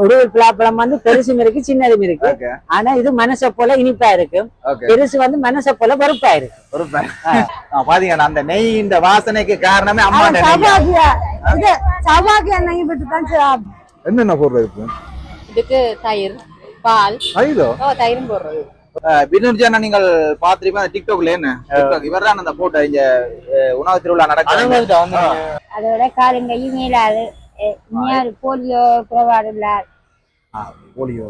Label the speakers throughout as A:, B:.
A: உருவில் பிளாப்பழம் வந்து பெருசும் இருக்கு சின்னதும் இருக்கு.
B: ஓகே.
A: ஆனா இது மனசை போல இனிப்பா இருக்கு. பெருசு வந்து மனசை போல வெறுப்பா இருக்கு.
B: ஒரு ப- ஆ, பாத்தீங்கன்னா அந்த நெய் இந்த வாசனைக்கு காரணமே அம்மா
C: நெய் சாப்பிடு.
B: என்னென்ன போடுறது
D: இதுக்கு தயிர் பால். தயிரும் போடுறது.
B: பின்னுஜான நீங்கள் பாத்திருப்பீங்க டிக்டாக்ல என்ன? டிக்டாக் இவர் தான் அந்த போட்டோ இங்க உணவு திருவிழா நடக்குது
C: அதோட காலங்கையும் மேலாது இனியாரு போலியோ குறைபாடு இல்ல.
B: போலியோ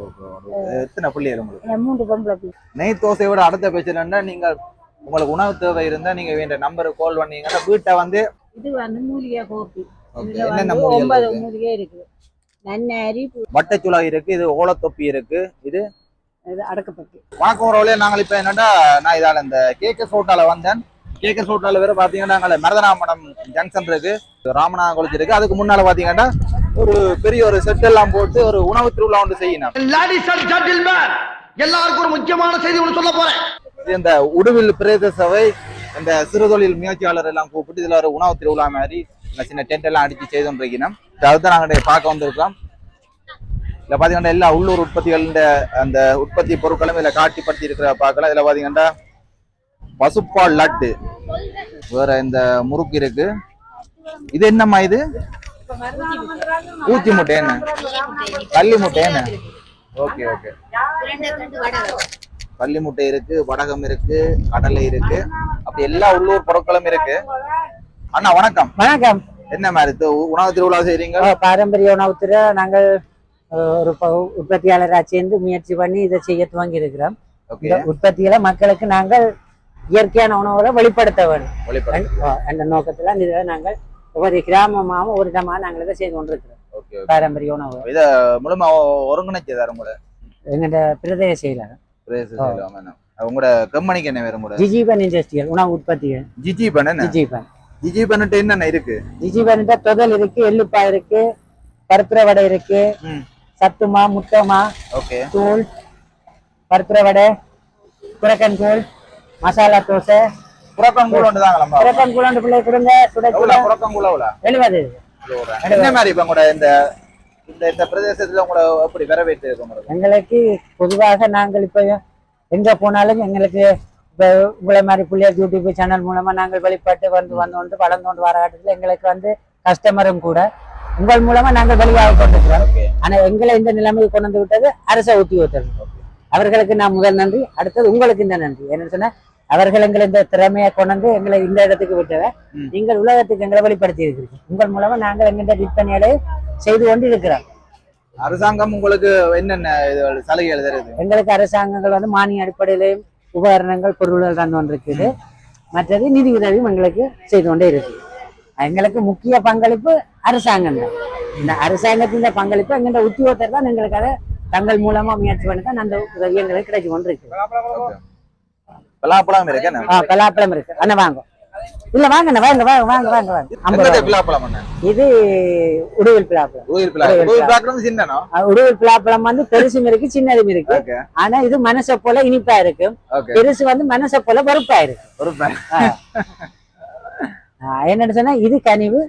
B: எத்தனை பிள்ளைகள் உங்களுக்கு?
C: மூன்று பொம்பளை பிள்ளை.
B: நெய் தோசையோட அடுத்த பேச்சுன்னா நீங்கள் உங்களுக்கு உணவு தேவை இருந்தா நீங்க வேண்டிய நம்பருக்கு கால் பண்ணீங்கன்னா வீட்டை வந்து
C: இது வந்து மூலிகை
B: என்னென்ன மூலிகை
C: ஒன்பது
B: இருக்கு?
C: மூலிகை இருக்கு. நன்னரி
B: வட்டச்சுளா இருக்கு இது ஓலத்தொப்பி இருக்கு இது?
C: அடக்கப்பட்டு
B: வணக்கம் உறவுகளே நாங்கள் இப்ப என்னடா நான் இதால இந்த கேக்க சோட்டால வந்தேன். கேக்க சோட்டால வேற பாத்தீங்கன்னா நாங்கள் மரதராமணம் ஜங்ஷன் இருக்கு. ராமநாதன் குளத்து இருக்கு. அதுக்கு முன்னால பாத்தீங்கன்னா ஒரு பெரிய ஒரு செட் எல்லாம் போட்டு ஒரு உணவு திருவிழா ஒன்று செய்யணும்.
E: எல்லாருக்கும் ஒரு முக்கியமான செய்தி ஒன்று சொல்ல போறேன்.
B: இந்த உடுவில் பிரதேச சபை இந்த சிறுதொழில் முயற்சியாளர் எல்லாம் கூப்பிட்டு இதுல ஒரு உணவு திருவிழா மாதிரி சின்ன டென்ட் எல்லாம் அடிச்சு செய்து கொண்டிருக்கணும் அதுதான் நாங்கள் பார்க்க வந்திருக்கோம் இதுல பாத்தீங்கன்னா எல்லா உள்ளூர் உற்பத்திகள் அந்த உற்பத்தி பொருட்களும் இதுல காட்சிப்படுத்தி இருக்கிற பார்க்கலாம். இதுல பாத்தீங்கன்னா பசுப்பால் லட்டு. வேற இந்த முறுக்கு இருக்கு. இது என்னம்மா இது? ஊத்தி முட்டை என்ன? கள்ளி முட்டை என்ன? Okay okay. பள்ளி முட்டை இருக்கு வடகம் இருக்கு கடலை இருக்கு. அப்படி எல்லா உள்ளூர் பொருட்களும் இருக்கு. அண்ணா வணக்கம்.
A: வணக்கம்.
B: என்ன மாதிரி உணவு திருவிழா செய்றீங்க?
A: பாரம்பரிய உணவுத்துறை நாங்கள் அஹ், ஒரு உற்பத்தியாளராக சேர்ந்து முயற்சி பண்ணி இதை செய்ய துவங்கி இருக்கிறோம். உற்பத்தியில மக்களுக்கு நாங்கள் இயற்கையான உணவுகளை வெளிப்படுத்த வேண்டும். அந்த நோக்கத்துல இதை நாங்கள் ஒவ்வொரு கிராமமாகவும் ஒரு இடமா நாங்கள் இதை செய்து கொண்டிருக்கிறோம். பாரம்பரிய உணவு.
B: இத முழுமா ஒருங்கிணைச்சதாரு உங்களோட
A: எங்கள்ட பிரதேச
B: என்ன உங்களோட கம்பெனிக்கு என்ன வேற உங்களோட?
A: ஜிஜிபன் இண்டஸ்ட்ரியல் உணவு உற்பத்திகள். ஜிஜிபன்
B: ஜிஜி பண்ணிட்டு என்னென்ன இருக்கு?
A: ஜிஜிபன் தொதல் இருக்கு எள்ளுப்பா இருக்கு பருப்புற வடை இருக்கு சத்துமா முட்டமா
B: ஓகே.
A: தூள் பருப்புற வடை குரக்கன் தூள் மசாலா தோசை
B: புறக்கம் கூட ஒன்று தாங்களா
A: குரக்கன் கூழாண்டு பிள்ளை கொடுங்க சுட சுட
B: எவ்வளவு புறக்கம் கூட
A: எழுபது.
B: என்ன மாதிரி இப்ப உங்களோட இந்த இந்த இந்த பிரதேசத்துல உங்களை எப்படி வரவேற்று இருக்கு உங்களுக்கு?
A: எங்களுக்கு பொதுவாக நாங்கள் இப்போ எங்க போனாலும் எங்களுக்கு இப்போ உங்களை மாதிரி பிள்ளையர் யூடியூப் சேனல் மூலமா நாங்கள் வெளிப்பாட்டு வந்து வந்து வந்து வளர்ந்து கொண்டு வர காட்டத்தில் எங்களுக்கு வந்து கஸ்டமரும் கூட உங்கள் மூலமா நாங்கள் வெளியாக கொண்டிருக்கிறோம். ஆனா எங்களை இந்த நிலைமைக்கு கொண்டு வந்து விட்டது அரச உத்தியோகத்தர் அவர்களுக்கு நான் முதல் நன்றி அடுத்தது உங்களுக்கு இந்த நன்றி. என்ன சொன்னா அவர்கள் எங்களை இந்த திறமையை கொண்டு எங்களை இந்த இடத்துக்கு விட்டதை
B: ம்.
A: நீங்கள் உலகத்துக்கு எங்களை வெளிப்படுத்தி இருக்கிறீர்கள் உங்கள் மூலமா நாங்கள் எங்கிட்ட விற்பனைகளை செய்து கொண்டு இருக்கிறோம்
B: அரசாங்கம் உங்களுக்கு என்னென்ன சலுகைகள் தருது
A: எங்களுக்கு அரசாங்கங்கள் வந்து மானிய அடிப்படையிலையும் உபகரணங்கள் பொருள்கள் தந்து கொண்டிருக்குது மற்றது நிதி உதவியும் எங்களுக்கு செய்து கொண்டே இருக்கு எங்களுக்கு முக்கிய பங்களிப்பு அரசாங்கம் தான். இந்த அரசாங்கத்தின் பங்களிப்பு எங்கிட்ட உத்தியோகத்தர் தான் எங்களுக்கு அதை தங்கள் மூலமா முயற்சி பண்ணி தான் அந்த உதவி எங்களுக்கு கிடைச்சு கொண்டிருக்கு
B: பலாப்பழம் இருக்கு என்ன?
A: ஆ பலாப்பழம் இருக்கு. அண்ணா வாங்க. இல்ல வாங்க வாங்க வாங்க வாங்க வாங்க ரூபா.
B: பலாப்பழம் என்ன
A: இது உடுவில் பலாப்பழம்
B: சின்னனோ
A: உடுவில் பலாப்பழம் வந்து பெருசும் இருக்கு சின்னதும் இருக்கு. ஆனா இது மனசை போல இனிப்பா இருக்கு பெருசு வந்து மனசை போல வெறுப்பா இருக்கு என்னன்னு சொன்னா இது கனிவு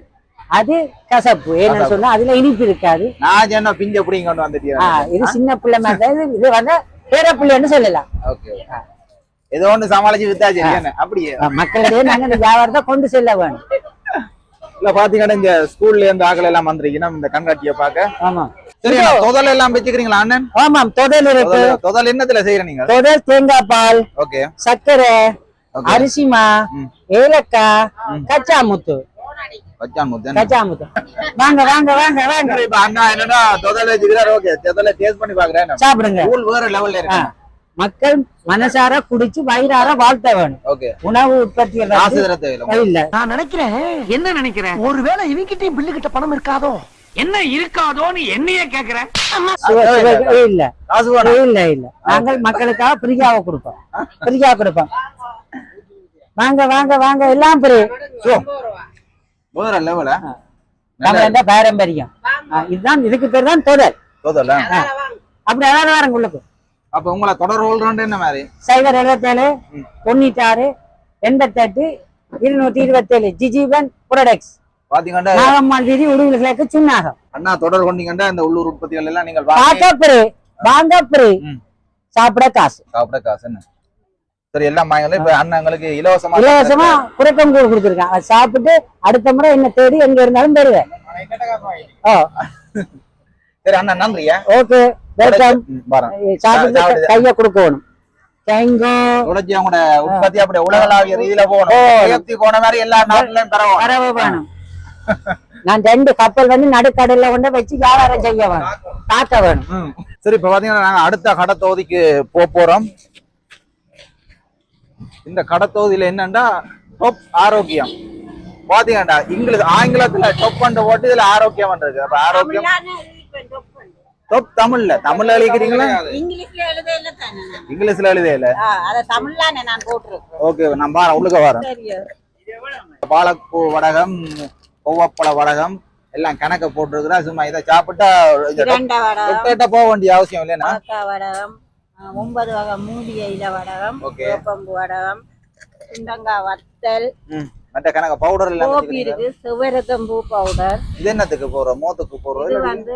A: அது கசப்பு.
B: கசப்பு.
A: சொன்னா அதுல இனிப்பு இருக்காது.
B: நான் என்ன பிஞ்ச புடிங்க கொண்டு வந்துட்டியா?
A: ஆஹ் இது சின்ன பிள்ளை மாதிரி இது வந்து பேர பிள்ளைன்னு சொல்லலாம்.
B: ஓகே ஏதோ ஒண்ணு சமாளிச்சு வித்தாச்சு அப்படியே.
A: மக்களிடையே நாங்க இந்த வியாபாரத்தை கொண்டு செல்ல வேணும்.
B: இல்ல பாத்தீங்கன்னா இந்த ஸ்கூல்ல இருந்து ஆக்கள் எல்லாம் வந்திருக்கீங்கன்னா இந்த கண்காட்சியை பார்க்க.
A: ஆமா.
B: சரி தொதல் எல்லாம் வச்சுக்கிறீங்களா அண்ணன்?
A: ஆமாம் தொதல் இருக்கு.
B: தொதல் தொதல் என்னத்துல செய்யற நீங்க?
A: தொதல் தேங்காய் பால்
B: ஓகே.
A: சர்க்கரை அரிசிமா. ஏலக்காய் கச்சா முத்து
B: வச்சான் முத்தன்
A: கச்சா முத்து வாங்க வாங்க வாங்க. வாங்க
B: அண்ணா என்னன்னா தொதல் வச்சுக்கிறாரு ஓகே. தொதல டேஸ்ட் பண்ணி பாக்குறேன்
A: சாப்பிடுங்க.
B: வேற லெவல்ல இருக்கு
A: மக்கள் மனசார குடிச்சு வயிறார வாழ்த்த வேணும்.
B: ஓகே.
A: உணவு
B: தேவையில்ல.
A: இல்ல.
E: நான் நினைக்கிறேன். என்ன நினைக்கிறேன்? ஒருவேளை இவங்கிட்டயும் பில்லு கிட்ட பணம் இருக்காதோ? என்ன இருக்காதோன்னு என்னையே கேக்குற.
A: சுவை- சுவை- இல்ல. இல்ல இல்ல. நாங்கள் மக்களுக்காக பிரியாவை கொடுப்போம். பிரியா கொடுப்போம். வாங்க வாங்க வாங்க. எல்லாம் பிரி. நம்ம பாரம்பரியம் இதுதான் இதுக்கு பேர் தான் ஆ. அப்படி அதாவது வாரங்க உள்ளுக்கு.
B: அப்ப உங்களை தொடர் ஹோல்டர் என்ன மாதிரி?
A: சைபர் எழுபத்தேழு தொண்ணூத்தாறு எண்பத்தெட்டு இருநூத்தி இருபத்தேழு ஜிஜிவன் ப்ரொடக்ட்ஸ்
B: பாத்தீங்கன்னா
A: நாகம்மாள் வீதி உடுவில் கிழக்கு சுண்ணாகம்
B: அண்ணா தொடர் கொண்டீங்கன்னா இந்த உள்ளூர் உற்பத்திகள் எல்லாம் நீங்கள் வாங்கி.
A: பார்க்க ஃப்ரீ வாங்க ஃப்ரீ
B: ம்.
A: சாப்பிட காசு.
B: சாப்பிட காசு என்ன? சரி எல்லாம் வாங்கல இப்ப அண்ணன் எங்களுக்கு இலவசமா
A: இலவசமா குறைக்கம் கூழ் கொடுத்துருக்கேன் அதை சாப்பிட்டு அடுத்த முறை என்ன தேடி எங்க இருந்தாலும் தருவேன் ஓ.
B: சரி அண்ணா நன்றியா?
A: ஓகே வெல்கம்
B: ம், வரேன்.
A: சாப்பிட்டு
B: சாப்பிடு.
A: கையை கொடுக்கணும் தேங்கோ
B: உழைச்சி அவங்களோட உற்பத்தி அப்படி உலகளாவிய ரீதியில போகணும். உயர்த்தி போன மாதிரி எல்லா நாட்டிலையும் பரவும்
A: வரவு வேணும். நான் ரெண்டு கப்பல் வந்து நடுக்கடல்ல கொண்டு வச்சு வியாபாரம் செய்ய வேணும். காக்க வேணும்.
B: ம். சரி இப்ப பாத்தீங்கன்னா நாங்க அடுத்த கடை தொகுதிக்கு போக போறோம். இந்த கடை தொகுதியில என்னன்னா டொப் ஆரோக்கியம். பாத்தீங்கடா இங்கிலீஷ் ஆங்கிலத்துல டொப் பண்ண போட்டு இதுல ஆரோக்கியம் இருக்கு அப்ப ஆரோக்கியம் டொப் தமிழ்ல. தமிழ்ல எழுதிக்கிறீங்களா?
F: இங்கிலீஷ்ல
B: எழுதே இல்ல ஓகே நான் பாரேன் உள்ளுக்க வரேன். பாலப்பூ வடகம் கொவ்வப்பழ வடகம் எல்லாம் கணக்க போட்டிருக்கிறா சும்மா இதை சாப்பிட்டா போக வேண்டிய அவசியம் இல்லைன்னா
F: வடகம் ஒன்பது வகை மூலிகை இல வடகம் வடகம் சுண்டங்காய் வத்தல்
B: மற்ற கணக்க பவுடர் எல்லாம்
F: கோபி. இருக்கு சிவரத்தம்பூ பவுடர்
B: இது என்னத்துக்கு போறோம் மோத்துக்கு போறோம்
F: இது வந்து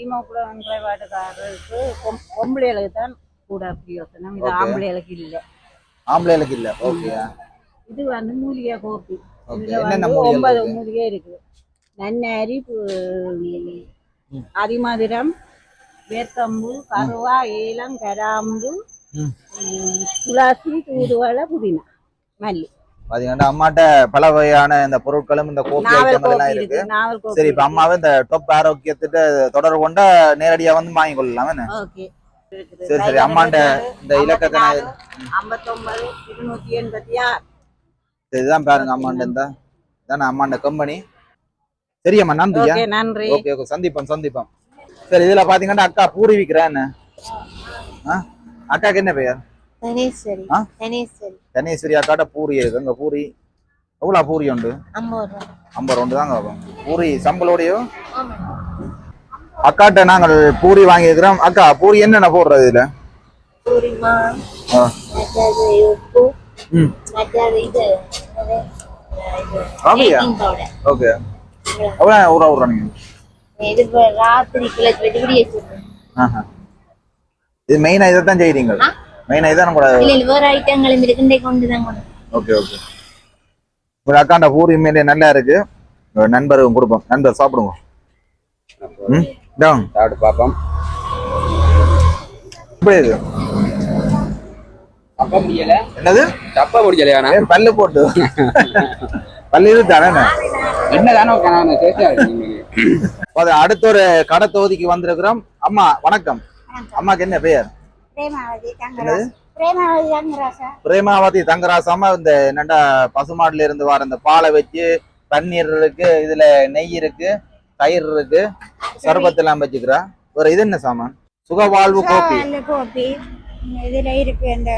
F: ஈமோக்குளம் குறைபாட்டுக்காரருக்கு பொம்- பொம்பளைகளுக்கு தான் கூட பிரயோசனம் இது. ஆம்பளைகளுக்கு இல்லை.
B: ஆம்பளைகளுக்கு இல்ல. ஓகே
F: இது வந்து மூலிகை
B: Okay.
F: இதுல வந்து ஒன்பது? மூலிகை இருக்கு. நன்னரி பு- அதிமதுரம் வேர்க்கம்பு கருவா ஏலம் கராம்பு துளசி தூதுவளை புதினா மல்லி.
B: பாத்தீங்கன்னா அம்மாட்ட பல வகையான இந்த பொருட்களும் இந்த கோப்பி ஐட்டங்கள் எல்லாம் இருக்கு. சரி இப்ப அம்மாவே இந்த டொப் ஆரோக்கியத்திட்ட தொடர்பு கொண்டா நேரடியா வந்து வாங்கி கொள்ளலாம் என்ன? சரி சரி அம்மாண்ட இந்த இலக்கத்தை
F: ஐம்பத்தொன்பது இருநூத்தி எண்பத்தி ஆறு.
B: இதுதான் பாருங்க அம்மாண்ட இந்த இதான அம்மாண்ட கம்பெனி சரி அம்மா நன்றியா?
F: ஓகே நன்றி.
B: ஓகே ஓகே சந்திப்போம் சந்திப்போம். சரி இதுல பாத்தீங்கன்னா அக்கா பூரி விக்கிறேன் என்ன? அக்காக்கு என்ன பெயர்?
C: தனேஸ்வரி.
B: அக்காட்ட பூரி இருக்கு அங்க பூரி எவ்வளவு பூரி உண்டு?
C: ஐம்பது
B: ரெண்டு தாங்க ஆகும். பூரி சம்பளோடையோ? அக்காட்ட நாங்கள் பூரி வாங்கியிருக்கிறோம். அக்கா பூரி என்னென்ன போடுறது இதுல? அப்படியா ஓகே. எவ்வளோ ஊரா ஊரா நீங்க?
C: இது.
B: இது தான் மெயினா இதான் கூட?
C: இல்ல இல்ல வேற ஐட்டங்களும் இருக்குண்டே கொண்டு தான் கொண்டு.
B: ஓகே ஓகே ஒரு அக்காண்ட பூரி உண்மையிலே நல்லா இருக்கு. நண்பருக்கும் கொடுப்போம். நண்பர் சாப்பிடுங்க. ம்? டவுன்
G: சாப்பிட்டு பார்ப்போம்.
B: எப்படி இது?
G: அப்ப முடியல.
B: என்னது?
G: தப்ப முடியலையாண்ணா
B: பல்லு போட்டு. பல்லு இது தானே
G: என்னதானே
B: அடுத்த ஒரு கடை தொகுதிக்கு வந்திருக்கிறோம். அம்மா வணக்கம். அம்மாக்கு என்ன பெயர்?
C: பிரேமாவதி
B: என்னது?
C: பிரேமாவதி தங்கராசா.
B: பிரேமாவதி தங்கராசம்மா இந்த என்னண்டா பசுமாடுல இருந்து வர இந்த பாலை வச்சு தண்ணீர் இருக்கு இதுல நெய் இருக்கு தயிர் இருக்கு சர்பத்து எல்லாம் வச்சுக்கிறா. ஒரு இது என்ன சாமான்? சுகவாழ்வு கோப்பி
C: கோப்பி இதுல இருக்கு இந்த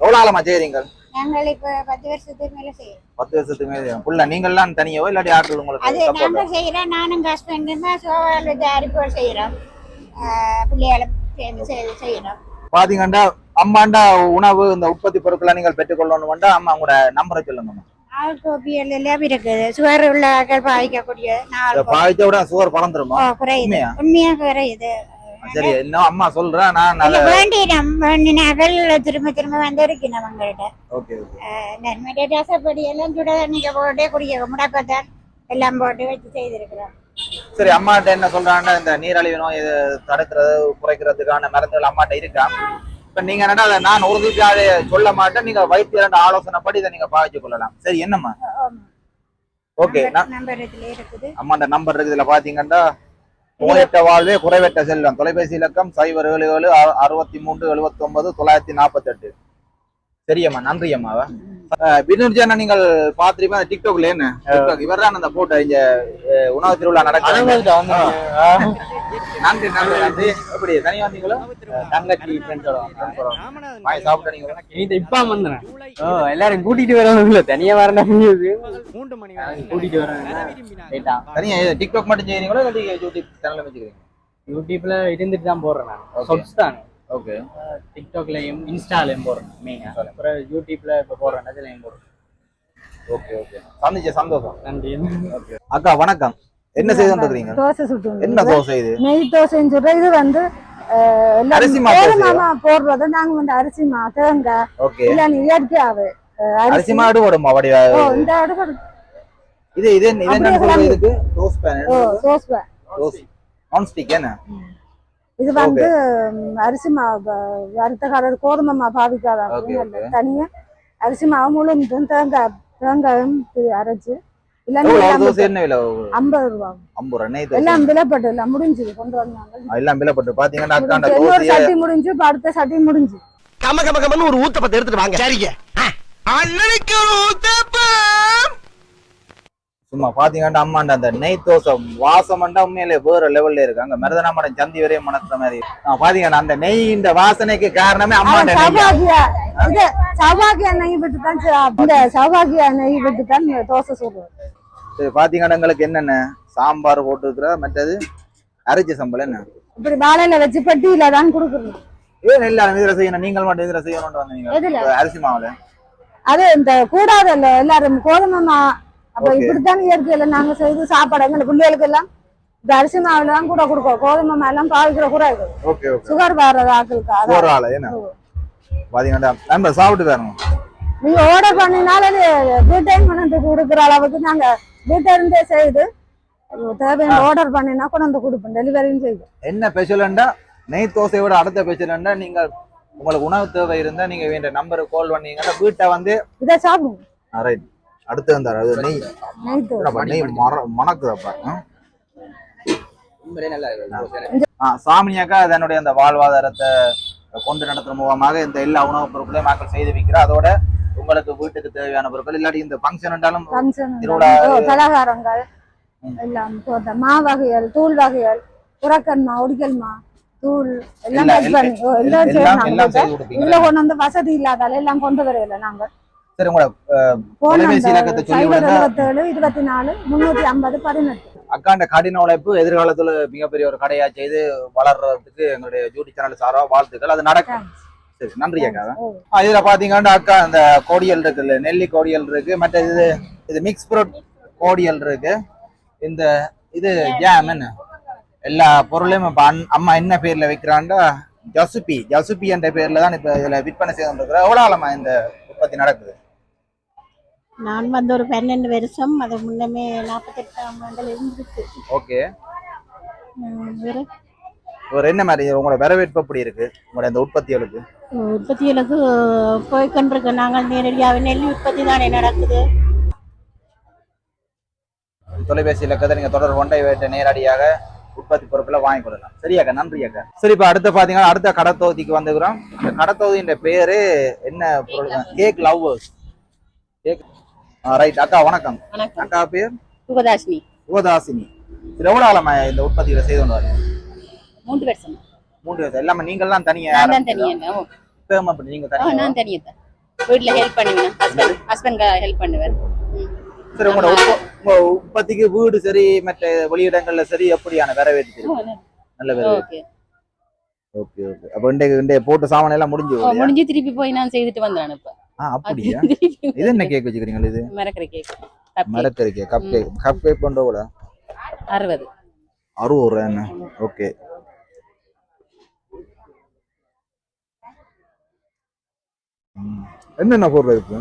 B: எவ்வளவு ஆழமா செய்றீங்க?
C: நாங்கள் இப்ப பத்து வருஷத்துக்கு மேல செய்யறோம்
B: பத்து வருஷத்துக்கு மேல புள்ள நீங்கள்லாம் தனியாவோ இல்லாட்டி ஆட்கள்
C: அது
B: உங்களுக்கு சப்போர்ட்
C: நாங்க செய்யறோம் நானும் ஹஸ்பண்டும் சோவால் தயாரிப்புகள் செய்யறோம் பிள்ளைகளை
B: பாத்தீங்கன்னா அம்மாண்டா உணவு இந்த உற்பத்தி பொருட்களை நீங்கள் பெற்றுக்கொள்ளணும்டா அம்மா உங்களோட நம்பரை சொல்லுங்க
C: நாவல் கோப்பிகள் எல்லாம் இருக்குது. சுவர் உள்ளவர்கள் பாதிக்கக்கூடிய நாவல்.
B: பாய்ச்ச விட சுவர் பழந்துருமா
C: ஓ, குறையுது.
B: உண்மையா?
C: உண்மையா குறையுது.
B: சரி இன்னும் அம்மா சொல்றேன் நான்
C: வேண்டினம் வேண்டினார்கள் திரும்ப திரும்ப வந்து இருக்கணும் அவங்கள்ட்ட
B: ஓகே. ஓகே
C: நன்மையை ரசப்படி எல்லாம் சுட தண்ணிக்க போட்டே குடிக்க முடக்கத்தான் எல்லாம் போட்டு வச்சு செய்திருக்கிறோம்.
B: சரி அம்மாட்ட என்ன சொல்றாங்கன்னா இந்த நீரழிவு நோய் தடுக்கிறது குறைக்கிறதுக்கான மருந்துகள் அம்மாட்ட இருக்கா? இப்ப நீங்க என்னடா அதை நான் உறுதியாக சொல்ல மாட்டேன். நீங்க வைத்தியர் ஆலோசனைப்படி இதை நீங்க பாவிச்சு கொள்ளலாம். சரி என்னம்மா? ஓகே அம்மாண்ட நம்பர் இருக்கு இதுல பாத்தீங்கன்னா நோயற்ற வாழ்வே குறைவற்ற செல்வம். தொலைபேசி இலக்கம் சைபர் ஏழு ஏழு அறு- அறுபத்தி மூன்று எழுபத்தி ஒன்பது தொள்ளாயிரத்தி நாற்பத்தி எட்டு சரியம்மா நன்றி அம்மாவா வினுர்ஜானா நீங்கள் பாத்திருப்பா டிக்டாக்ல என்ன. இவர் தான் அந்த போட்டோ இங்க உணவு திருவிழா நடக்கிறது நன்றி நன்றி நன்றி. எப்படி தனியா வந்தீங்களா?
G: தங்கச்சி ஃப்ரெண்ட்ஸோட
B: வாங்கி சாப்பிட்டு நீங்க
G: இது இப்ப வந்துறேன் ஓ எல்லாரும் கூட்டிட்டு வரணும் இல்ல தனியா வரணும் கூட்டிட்டு வரேன்.
B: தனியா டிக்டாக் மட்டும் செய்றீங்களா இல்லாட்டி யூடியூப் சேனல் வச்சுக்கிறீங்க
G: யூடியூப்ல இருந்துட்டு தான் போடுறேன் நான்.
B: Okay.
G: சொட்ஸ் தான்.
B: ஓகே.
G: டிக்டாக்லயும் இன்ஸ்டாலையும் போடுறேன் மெயினா அப்புறம் யூடியூப்ல இப்ப போடுறேன் அதுலயும் போடுறேன்
B: ஓகே ஓகே. சந்திச்ச சந்தோஷம்.
G: நன்றி.
B: Okay. அக்கா வணக்கம். என்ன செய்து கொண்டிருக்கீங்க
H: தோசை சுட்டு
B: என்ன தோசை இது?
H: நெய் தோசைன்னு சொல்ற இது வந்து
B: அரிசி? மாவு
H: போடுறது நாங்க வந்து அரிசி மா தேங்காய்
B: ஓகே.
H: இல்ல நீ இயற்கையாவே
B: அரிசி. மாடு போடுமா வடிவா?
H: ஓ இந்த அடுப்பு
B: இது இது என்ன- இது என்ன
H: அப்படியே
B: சொல்றது இதுக்கு? டோஸ்ட் பேன்
H: ஓ சோஸ்ப
B: டோஸ்ட் நான் ஸ்டிக் என்ன?
H: இது வந்து அரிசி மாவு வறுத்தக்காரர் கோதுமை மாவு
B: okay.
H: தனியா அரிசி மாவு முழு தேங்காய் தேங்காயும் அரைச்சு. ஐம்பது ரூபா. எல்லாம் விலைப்பட்டு எல்லாம் முடிஞ்சது. கொண்டு வந்தாங்க.
B: எல்லாம் விலைப்பட்டு. பாத்தீங்கன்னா
H: சட்டி முடிஞ்சு அடுத்த சட்டி முடிஞ்சு.
I: கம கம கமன்னு ஒரு ஊத்தப்பத்தை எடுத்துட்டு வாங்க. சரிங்க. அண்ணனுக்கு ஒரு ஊத்தப்பம்.
B: சும்மா பாத்தீங்கன்னா அம்மாண்ட அந்த நெய் தோசை வாசம்ண்டா உண்மையிலே வேற லெவல்ல இருக்கு. அங்க மருதனாமடம் சந்தி வரையும் மணக்கிற மாதிரி. பாத்தீங்கன்னா அந்த நெய் இந்த வாசனைக்கு காரணமே அம்மாண்ட
H: சௌபாகியா நெய் விட்டு தான் ச- இந்த சௌபாகியா நெய் விட்டு தான் தோசை சொல்றது
B: சரி, பாத்தீங்கன்னா எங்களுக்கு என்னென்ன? சாம்பார் போட்டுருக்குற மற்றது அரைச்சி சம்பளம் என்ன?
H: இப்படி வாழையில வச்சு பெட்டியில தான் கொடுக்கணும்.
B: ஏன் எல்லாரும் இதுல செய்யணும்? நீங்கள் மட்டும் இதுல செய்யணும்னு வந்தீங்க? அரிசி மாவுல.
H: அது இந்த கூடாதல்ல எல்லாரும் கோதுமை அப்ப. இப்படித்தான் இயற்கையில நாங்க செய்து சாப்பாடு எங்க பிள்ளைகளுக்கு எல்லாம் இந்த அரிசி மாவுல தான் கூட கொடுக்கும். கோதுமை மா எல்லாம் பாவிக்கிற கூட இருக்கு
B: ஓகே ஓகே
H: சுகர் வர்றது ஆக்களுக்கு
B: பாத்தீங்கன்னா நம்ம சாப்பிட்டு பாருங்க.
H: நீங்க ஆர்டர் பண்ணினாலும் வீட்டையும் கொண்டு கொடுக்குற அளவுக்கு நாங்க வீட்டை இருந்தே செய்து தேவையான ஆர்டர் பண்ணினா கொண்டு வந்து கொடுப்போம் டெலிவரியும் செய்வோம்.
B: என்ன ஸ்பெஷல்ண்டா நெய் தோசையோட அடுத்த ஸ்பெஷல்ண்டா நீங்கள் உங்களுக்கு உணவு தேவை இருந்தா நீங்க வேண்டிய நம்பருக்கு கால் பண்ணீங்கன்னா வீட்டை வந்து
H: இதை சாப்பிடுவோம்
B: ரைட் அடுத்து அந்த அது நெய்.
H: நெய்
B: ஆ? சாமினியாக்கா அதனுடைய அந்த வாழ்வாதாரத்தை கொண்டு நடத்துற மூலமாக இந்த எல்லா உணவுப் பொருட்களையும் மக்கள் செய்து விற்கிறா அதோட உங்களுக்கு வீட்டுக்கு தேவையான பொருட்கள் இல்லாட்டி இந்த ஃபங்க்ஷன் என்றாலும்
H: பலகாரங்கள் எல்லாம் மா வகைகள் தூள் வகைகள் புறக்கன் மா ஒடிக்கல் மா தூள் எல்லாம் எல்லாம் கொண்டு வந்து வசதி இல்லாதால எல்லாம் கொண்டு வரையில நாங்க.
B: சரி
H: இருபத்தி நாலு முன்னூத்தி ஐம்பது பதினெட்டு.
B: அக்காண்ட கடின உழைப்பு எதிர்காலத்துல மிகப்பெரிய ஒரு கடையா செய்து வளர்றதுக்கு எங்களுடைய ஜூடி சேனல் சாரா வாழ்த்துக்கள். அது நடக்கும். சரி நன்றி அக்கா. இதுல பாத்தீங்கன்னா அக்கா அந்த கோடியல் இருக்குல்ல நெல்லி கோடியல் இருக்கு மற்ற இது இது மிக்ஸ் ஃப்ரூட் கோடியல் இருக்கு. இந்த இது ஜாம் என்ன? எல்லா பொருளையும் இப்ப அம்மா என்ன பேர்ல வைக்கிறாண்டா? ஜசுபி. ஜசுபி என்ற பேர்ல தான் இப்ப இதுல விற்பனை செய்து கொண்டிருக்கிறோம் எவ்வளவு காலமா இந்த உற்பத்தி நடக்குது?
F: நான் வந்து ஒரு பன்னெண்டு வருஷம் அது முன்னமே நாற்பத்தெட்டாம் ஆண்டுல இருந்திருக்கு.
B: ஓகே.
F: வேற?
B: ஒரு என்ன மாதிரி உங்களோட வரவேற்பு எப்படி இருக்கு? உங்களோட இந்த உற்பத்திகளுக்கு?
F: உற்பத்திகளுக்கு போய் கொண்டிருக்கோம் நாங்கள் நேரடியாக நெல் உற்பத்தி தானே நடக்குது.
B: தொலைபேசி இலக்கத்தை நீங்க தொடர்பு கொண்டை நேரடியாக உற்பத்தி பொருட்களை வாங்கி கொள்ளலாம். சரியாக்கா நன்றி அக்கா. சரி இப்ப அடுத்து பாத்தீங்கன்னா அடுத்த கடத்தொகுதிக்கு வந்துக்கிறோம். இந்த கடத்தொகுதின்ற பேரு என்ன பொருள்? Cake lovers. கேக் ரைட் அக்கா வணக்கம். அக்கா பேர்?
D: சுகதாசினி
B: யுவதாசினி இது எவ்வளவு இந்த உற்பத்தியில செய்து கொண்டு
D: மூன்று வருஷம்.
B: மூன்று வருஷம். எல்லாமே நீங்கள்லாம் தனியா
D: நான் தான் தனியா
B: பேம் அப்படி நீங்க தனியா
D: நான் தனியா தான் வீட்டுல ஹெல்ப் பண்ணுவேன். ஹஸ்பண்ட் ஹஸ்பண்ட் ஹெல்ப் பண்ணுவேன்.
B: சரி உங்களோட உற்ப- உங்க உற்பத்திக்கு வீடு சரி மற்ற வெளியிடங்கள்ல சரி எப்படியான வரவேற்பு? நல்ல வரவேற்பு.
D: ஓகே.
B: Okay okay. அப்ப இன்றைக்கு இன்றைய போட்டு சாமான் எல்லாம் முடிஞ்சு
D: முடிஞ்சு திருப்பி போய் நான் செய்துட்டு வந்தேன் இப்ப.
B: ஆ அப்படியா? இது என்ன கேக் வச்சுக்கிறீங்க இது?
D: மறக்கிற கேக்
B: மரக்கறி cake cup cake cup cake பண்ற கூட
D: அறுபது.
B: அறுபது ரூபா என்ன? ஓகே என்னென்ன பொருள் இருக்கு?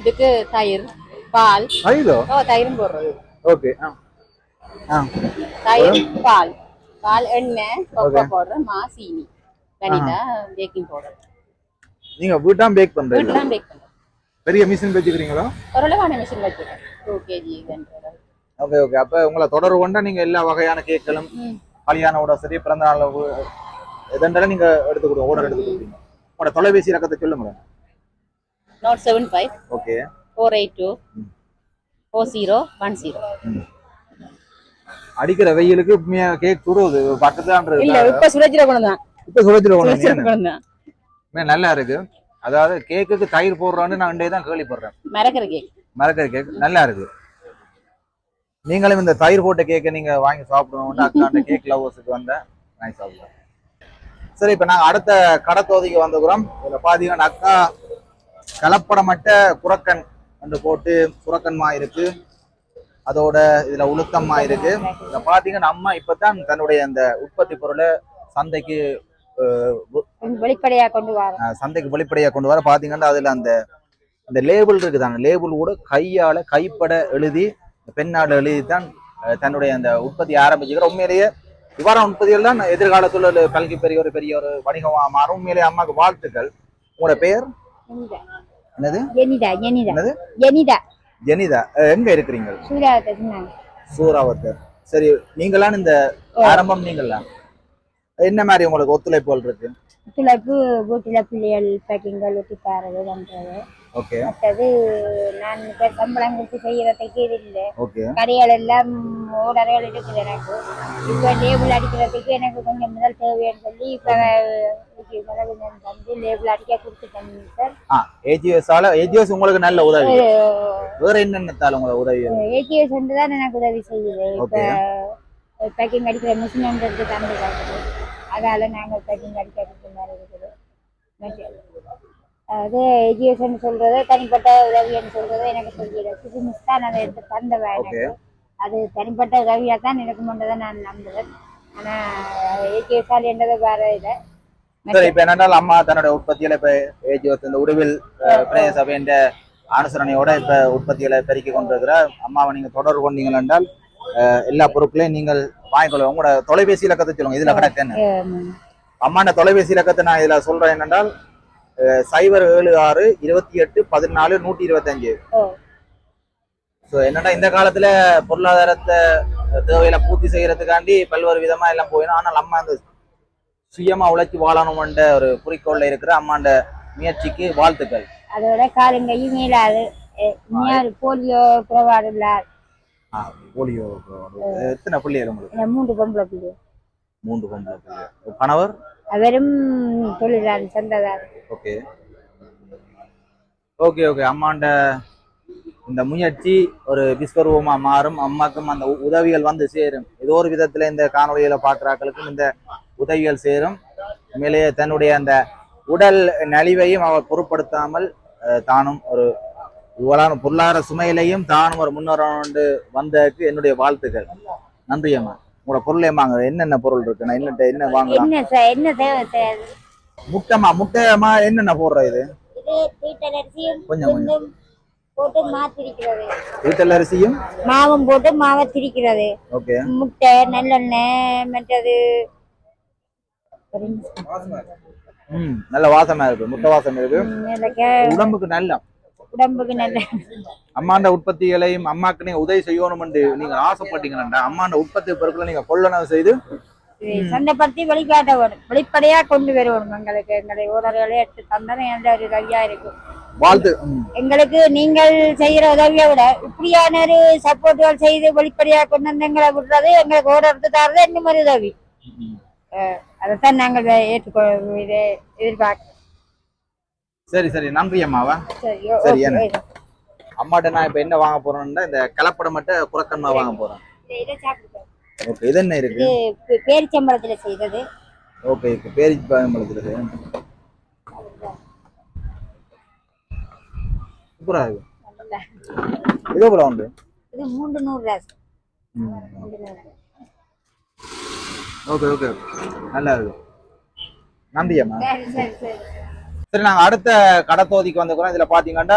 D: இதுக்கு தயிர் பால்.
B: ஐதோ
D: ஓ தயிரும் போடுறது.
B: ஓகே ஆ. ஆ.
D: தயிர் பால். பால் எண்ணெய் கொக்கோ. பவுடர் மா சீனி. வெனிலா பேக்கிங் பவுடர்
B: நீங்க வீட்டா பேக் பண்றீங்க
D: வீட்டுல பேக் பண்றோம்.
B: பெரிய மிஷின் வச்சுக்கிறீங்களா?
D: ஓரளவான மிஷின் வச்சிருக்கோம் டூ கேஜி
B: ஓகே ஓகே அப்ப உங்களை தொடர்பு கொண்டா நீங்க எல்லா வகையான கேக்களும்
D: ம்.
B: கல்யாணோட சரி பிறந்த நாள் எதெண்டாலும் நீங்க எடுத்து கொடுங்க ஆர்டர் எடுத்து கொடுப்பீங்க. உங்களோட தொலைபேசி இலக்கத்தை சொல்லுங்க
D: note seven five
B: okay
D: four eight two four zero one zero
B: அடிக்கிற வெயிலுக்கு கேக் சுடுவது
D: இல்ல
B: பக்கத்துல
D: இப்ப சுரஜில கொண்டு தான்
B: இப்ப ஒண்ணு
D: கொண்டு தான்
B: நல்லா இருக்கு. அதாவது கேக்குக்கு தயிர் போடுறான்னு நான் இன்றைய தான் கேள்விப்படுறேன்.
D: மறக்கிற கேக்.
B: மரக்கறி கேக் நல்லா இருக்கு. நீங்களும் இந்த தயிர் போட்ட கேக்கை நீங்க வாங்கி சாப்பிடணும்னு அக்கா அந்த கேக் லவர்ஸுக்கு வந்த வாங்கி சாப்பிடுறோம் சரி இப்ப நாங்க அடுத்த கடத்தோதிக்கு வந்துக்கிறோம். இதுல பாத்தீங்கன்னா அக்கா கலப்படமட்ட குரக்கன் என்று போட்டு சுரக்கன்மா இருக்கு. அதோட இதுல உளுத்தம்மா இருக்கு. இத பாத்தீங்கன்னா அம்மா இப்பதான் தன்னுடைய அந்த உற்பத்தி பொருளை சந்தைக்கு
C: வெளிப்படையா கொண்டு வர.
B: சந்தைக்கு வெளிப்படையா கொண்டு வர. பாத்தீங்கன்னா அதுல அந்த அந்த லேபிள் இருக்குதாங்க லேபிள் கூட கையால கைப்பட எழுதி பெண்ணால எழுதி தான் தன்னுடைய அந்த உற்பத்தி ஆரம்பிச்சுக்கிற. உண்மையிலேயே இவ்வாறான உற்பத்திகள் தான் எதிர்காலத்துல கல்வி பெரிய ஒரு பெரிய ஒரு வணிகமா மாறும். உண்மையிலேயே அம்மாக்கு வாழ்த்துக்கள். உங்களோட பெயர்? என்னது?
C: ஜெனிதா ஜெனிதா
B: என்னது?
C: ஜெனிதா
B: ஜெனிதா எங்க இருக்கிறீங்க?
C: சொன்னாங்க
B: சூறாவத்தர் சரி நீங்களாம் இந்த ஆரம்பம் நீங்களாம் என்ன மாதிரி உங்களுக்கு ஒத்துழைப்புகள் இருக்கு?
C: ஒத்துழைப்பு வீட்டில் பிள்ளைகள் பேக்கிங்கள் ஊற்றி பாருது பண்ணுறது
B: ஓகே.
C: மற்றது நான் சம்பளம் கொடுத்து செய்யறதுக்கு இது இல்லை
B: ஓகே.
C: கடைகள் எல்லாம் ஓடர்கள் இருக்குது எனக்கு. இப்போ லேபிள் அடிக்கிறதுக்கு எனக்கு கொஞ்சம் முதல் தேவைன்னு சொல்லி இப்போ வந்து லேபிள் அடிக்க கொடுத்துட்டேன் சார்.
B: ஆ ஏஜிஎஸ் ஆல ஏஜிஎஸ் உங்களுக்கு நல்ல உதவி. வேற என்னென்னத்தால உங்களுக்கு உதவி
C: ஏடிஎஸ் வந்து தான் எனக்கு உதவி செய்யுது. இப்போ. பேக்கிங் அடிக்கிற மிஷின்ன்றது தந்து காட்டுது அதால நாங்கள் பேக்கிங் அடிக்கிறதுக்கு மாதிரி இருக்குது. அது எஜுகேஷன் சொல்றது தனிப்பட்ட உதவின்னு சொல்றது எனக்கு தெரியல சிசு மிஸ் தான் அதை எடுத்து தந்தவ எனக்கு? அது தனிப்பட்ட உதவியா தான் எனக்கு முன்னதை நான் நம்புறேன் ஆனா எஜுகேஷன் என்றது வேற இல்லை
B: சரி இப்ப என்னென்னால் அம்மா தன்னுடைய உற்பத்தியில இப்ப ஏஜிஎஸ் இந்த உடுவில் பிரதேச சபையின் அனுசரணையோட இப்ப உற்பத்திகளை பெருக்கி கொண்டிருக்கிறார். அம்மாவை நீங்க தொடர்பு கொண்டீங்கள் என்றால் எல்லா பொருட்களையும் நீங்கள் வாங்கிக்கொள்ள உங்களோட தொலைபேசி இலக்கத்தை சொல்லுங்க. இதுல கிடக்கு என்ன? அம்மாண்ட தொலைபேசி இலக்கத்தை நான் இதுல சொல்றேன் என்னென்றால் சைபர் ஏழு ஆறு இருபத்தி எட்டு பதினாலு நூற்றி இருபத்தஞ்சு. ஸோ என்னடா இந்த காலத்துல பொருளாதாரத்தை தேவையில பூர்த்தி செய்யறதுக்காண்டி பல்வேறு விதமா எல்லாம் போயிடும். ஆனால் அம்மா அந்த சுயமா உழைச்சி வாழணும்ன்ற ஒரு குறிக்கோள்ல இருக்கிற அம்மாண்ட முயற்சிக்கு வாழ்த்துக்கள்.
C: அதோட காலுங்கையும் மேலாது போலியோ குறைபாடு
B: போலியோ எத்தனை பிள்ளைகள் உங்களுக்கு?
C: மூன்று பொம்பளை பிள்ளை.
B: மூன்று பொம்பளை பிள்ளைகள் கணவர்?
C: அவரும் தொழிலாளி சொந்ததார்
B: ஓகே. Okay okay. அம்மாண்ட இந்த முயற்சி ஒரு விஸ்வரூபமா மாறும். அம்மாக்கும் அந்த உதவிகள் வந்து சேரும். ஏதோ ஒரு விதத்துல இந்த காணொலியில பாக்குறாக்களுக்கும் இந்த உதவிகள் சேரும். உண்மையிலேயே தன்னுடைய அந்த உடல் நலிவையும் அவர் பொருட்படுத்தாமல் தானும் ஒரு இவ்வளவு பொருளாதார சுமையிலையும் தானும் ஒரு முன்னேறோண்டு வந்ததுக்கு என்னுடைய வாழ்த்துக்கள். நன்றி அம்மா. உங்களோட பொருள் ஏமாங்க என்னென்ன பொருள் இருக்கு? நான் என்ன என்ன வாங்கலாம்?
C: என்ன தேவை
B: முட்டைமா முட்டையம்மா என்னென்ன போடுற இது?
C: அரிசியும்
B: கொஞ்சம் கொஞ்சம்.
C: உளுந்தும் போட்டு மாத்திரிக்கிறது
B: வீட்டல் அரிசியும்?
C: மாவும் போட்டு மாவை திரிக்கிறது.
B: ஓகே.
C: முட்டை நல்லெண்ணெய் மற்றது
B: ம் நல்ல வாசமா இருக்கு. முட்டை வாசம் இருக்கு. உடம்புக்கு நல்ல
C: உடம்புக்கு நல்ல
B: அம்மாண்ட உற்பத்திகளையும் அம்மாக்கு நீங்க உதவி செய்யணும் நீங்க ஆசைப்பட்டீங்கன்னா அம்மாண்ட உற்பத்தி பொருட்களை நீங்க கொள்ளளவு செய்து
C: சந்தைப்படுத்தி வெளிக்காட்ட வேணும் வெளிப்படையா கொண்டு வரணும் எங்களுக்கு. எங்களை உதவிகளை எடுத்து தந்தாலும் எந்த ஒரு உதவியா இருக்கும்.
B: வாழ்த்து.
C: எங்களுக்கு நீங்கள் செய்யற உதவியை விட இப்படியான ஒரு சப்போர்ட்டுகள் செய்து வெளிப்படையா கொண்டு வந்து எங்களை விடுறது எங்களுக்கு ஓட எடுத்து தரது இன்னும் ஒரு உதவி. அதைத்தான் நாங்கள் ஏற்றுக்கொ இது எதிர்பார்க்க
B: சரி சரி. நன்றி அம்மாவா
C: சரி?
B: அம்மாட்ட நான் இப்ப என்ன வாங்க போறேன்னா இந்த கலப்படம் மட்டும் குரக்கன்மா வாங்க போறேன். ஓகே இது என்ன இருக்கு?
C: பேரிச்சம்பழத்துல செய்தது
B: ஓகே இப்போ பேரி பழம்பழத்துக்கு சூப்பரா இருக்கு. இது எவ்வளோ உண்டு?
C: இது மூன்று நூறு
B: ஓகே ஓகே. நல்லா இருக்கு. நன்றி அம்மா.
C: சரி சரி சரி.
B: சரி நாங்க அடுத்த கடத்தோதிக்கு வந்துக்கிறோம். இதுல பாத்தீங்கன்னா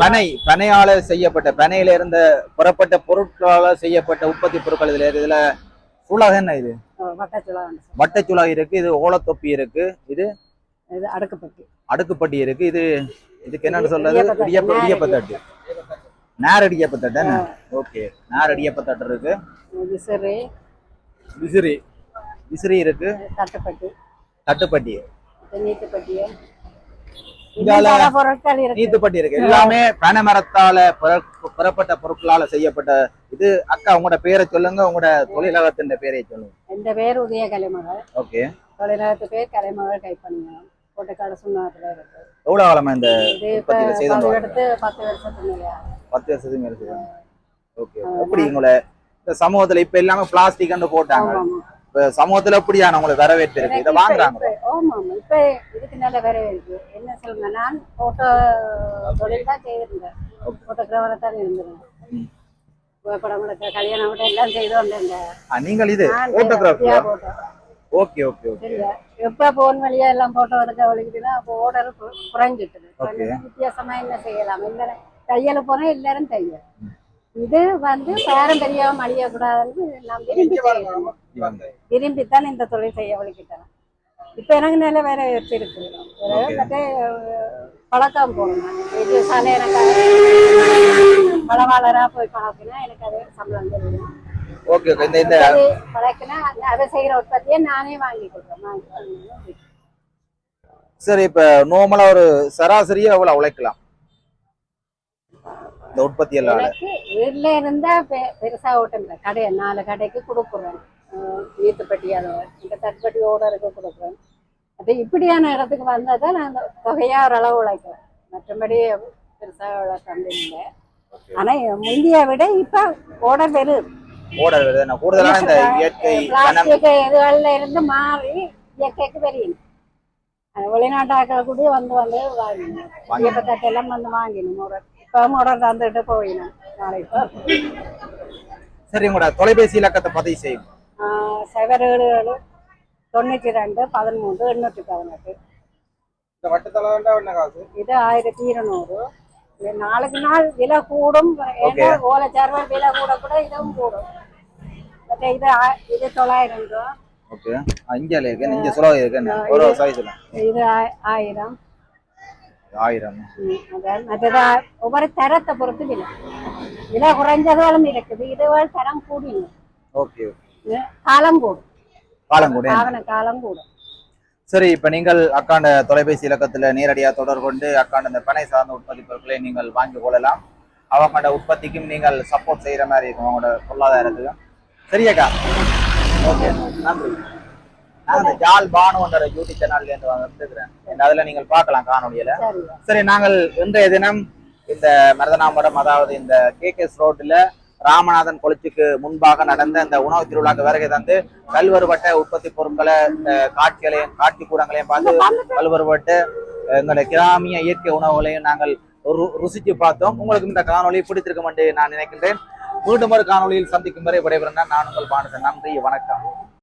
B: பனை பனையால செய்யப்பட்ட பனையில இருந்த புறப்பட்ட பொருட்களால செய்யப்பட்ட உற்பத்தி பொருட்கள் இதுல. இதுல சுலக என்ன இது? வட்டச்சுலா இருக்கு. இது ஓலத்தொப்பி இருக்கு. இது
A: அடுக்கப்பட்டு.
B: அடுக்குப்பட்டி இருக்கு. இது இதுக்கு என்னன்னு சொல்றது. இடியப்ப இடியப்பத்தட்டு நேர் இடியப்பத்தட்டு என்ன? ஓகே. நேர் இடியப்பத்தட்டு இருக்கு.
A: விசிறு.
B: விசிறி. விசிறி இருக்கு.
A: தட்டுப்பட்டி.
B: தட்டுப்பட்டி.
A: இருக்கு.
B: நீத்துப்பட்டி இருக்கு. எல்லாமே பனை மரத்தால பிற- பெறப்பட்ட பொருட்களால செய்யப்பட்ட இது. அக்கா உங்களோட பேரை சொல்லுங்க. உங்களோட தொழிலகத்தின் பேரை சொல்லுங்க.
A: எந்த பேர்? உதய கலைமகள்.
B: ஓகே.
A: தொழிலகத்து பேர் கலைமகள் கைப்பணியம் கோட்டைக்காடு சுண்ணாத்துல இருக்கு.
B: எவ்வளவு காலமா இந்த?
A: எடுத்து பத்து வருஷத்துக்கு மேலே
B: பத்து வருஷத்துக்கு மேல செய்வாங்க ஓகே. எப்படி உங்களை இந்த சமூகத்துல இப்ப எல்லாமே பிளாஸ்டிக் போட்டாங்க. சமூகத்துல எப்படியான உங்களுக்கு வரவேற்பு இருக்கு இதை வாங்குறாங்க
A: ஆமா இப்ப இதுக்கு நல்ல வேற இருக்கு என்ன சொல்லுங்க நான் போட்டோ தொழில் தான் செய்திருந்தேன்.
F: போட்டோகிராஃபரை தான் இருந்தேன். புகைப்படம் எடுக்க கல்யாணம் விட எல்லாம் செய்து
B: ஆ, நீங்கள் இது
F: நான்
B: போட்டோகிராஃபியா
F: போட்டோ
B: ஓகே ஓகே ஓகே
F: எப்ப போன் வழியா எல்லாம் போட்டோ எடுக்க வலிக்குதுன்னா அப்போ குறைஞ்சிட்டுது. இப்ப
B: Okay.
F: வித்தியாசமா என்ன செய்யலாம்? இல்ல தையல் போனா எல்லாரும் தையல். இது வந்து பாரம்பரியம் அழியக்கூடாதுன்னு.
B: இவங்க
F: விரும்பித்தான் இந்த தொழில் செய்ய வலிக்கிட்டேன் இப்ப எனக்கு நிலை வேற எடுத்து இருக்கு
B: Okay.
F: மற்ற பழக்கம் போகணும். இது சாலை எனக்கு பழவாளரா போய் பழக்கினா எனக்கு அது சம்பளம் தெரியும்
B: ஓகே ஓகே இந்த இந்த
F: பழக்கினா அதை செய்யற உற்பத்தியை நானே வாங்கி கொடுக்குறேன்.
B: சரி இப்ப நார்மலா ஒரு சராசரியா எவ்வளவு உழைக்கலாம்? இந்த உற்பத்தி எல்லாம்
F: எனக்கு வீட்ல இருந்தா பெ- பெருசா ஓட்டம் இல்லை. கடை நாலு கடைக்கு கொடுக்குறேன். வீட்டுப்பட்டி அதை இந்த தட்டுப்பட்டி ஓடருக்கு கொடுக்குறேன். அது இப்படியான இடத்துக்கு வந்தா நான் அந்த தொகையா ஓரளவு உழைக்கிறேன் மற்றபடி பெருசா உழைக்கிறது இல்லை. ஆனா முந்தைய விட இப்ப ஓடர் வருது
B: ஓடர் வருது கூடுதலான இந்த இயற்கை
F: பிளாஸ்டிக் இதுகள்ல இருந்து மாறி இயற்கைக்கு அது வெளிநாட்டாக்கள் கூட வந்து வந்து வாங்கினோம். தீபத்தட்டு எல்லாம் வந்து வாங்கினோம். ஒரு இப்போ ஓடர் தந்துட்டு போயினோம். நாளைக்கு
B: சரி உங்களோட தொலைபேசி இலக்கத்தை பதிவு செய்யும்
F: சைபர் ஏழு ஏழு தொண்ணூற்றி ரெண்டு பதிமூன்று எண்ணூற்றி பதினெட்டு
B: இந்த வட்டத்தளம் என்ன காசு
F: இது ஆயிரத்தி இருநூறு இது நாளுக்கு நாள் விலை கூடும் ஏன்னா ஓலைச்சார்பர் விலை கூட கூட இதுவும் கூடும் மற்ற இது ஆ- இது தொள்ளாயிரம் ரூபா
B: ஓகே இங்க இருக்கு இங்க சொல்ல இருக்கு ஒரு சைஸ்ல
F: இது ஆ- ஆயிரம்
B: ஆயிரம்
F: ம், அதான் மற்றது ஆ- ஒவ்வொரு தரத்தை பொறுத்து விலை விலை குறைஞ்சதும் இருக்குது இதுவரை தரம் கூடியும்
B: ஓகே ஓகே
F: இது காலம் கூடும்
B: காலம் கூட
F: ஆவண காலம் கூடும்
B: சரி இப்ப நீங்கள் அக்காண்ட தொலைபேசி இலக்கத்துல நேரடியா தொடர்பு கொண்டு அக்காண்ட இந்த பனை சார்ந்த உற்பத்தி பொருட்களை நீங்கள் வாங்கிக் கொள்ளலாம். அவங்களோட உற்பத்திக்கும் நீங்கள் சப்போர்ட் செய்யற மாதிரி இருக்கும் அவங்களோட பொருளாதாரத்துக்கும் சரியாக்கா ஓகே நன்றி. நான் ஜால் பானுன்ற யூடியூப் சேனல்ல இருந்து வந்துருக்கிறேன். அதுல நீங்கள் பார்க்கலாம் காணொலியில சரி நாங்கள் இன்றைய தினம் இந்த மருதனாமரம் அதாவது இந்த கேகேஎஸ் ரோட்டில் ராமநாதன் கொளிச்சுக்கு முன்பாக நடந்த இந்த உணவு திருவிழாக்கு வருகை தந்து கல்வறுபட்ட உற்பத்தி பொருட்களை இந்த காட்சிகளையும் காட்சி கூடங்களையும் பார்த்து கல்வறுபட்டு எங்களுடைய கிராமிய இயற்கை உணவுகளையும் நாங்கள் ரு- ருசிச்சு பார்த்தோம். உங்களுக்கு இந்த காணொலி பிடித்திருக்கும் என்று நான் நினைக்கின்றேன். மீண்டும் ஒரு காணொளியில் சந்திக்கும் வரை விடைபெறுகிறேன் நான் உங்கள் பானசன். நன்றி வணக்கம்.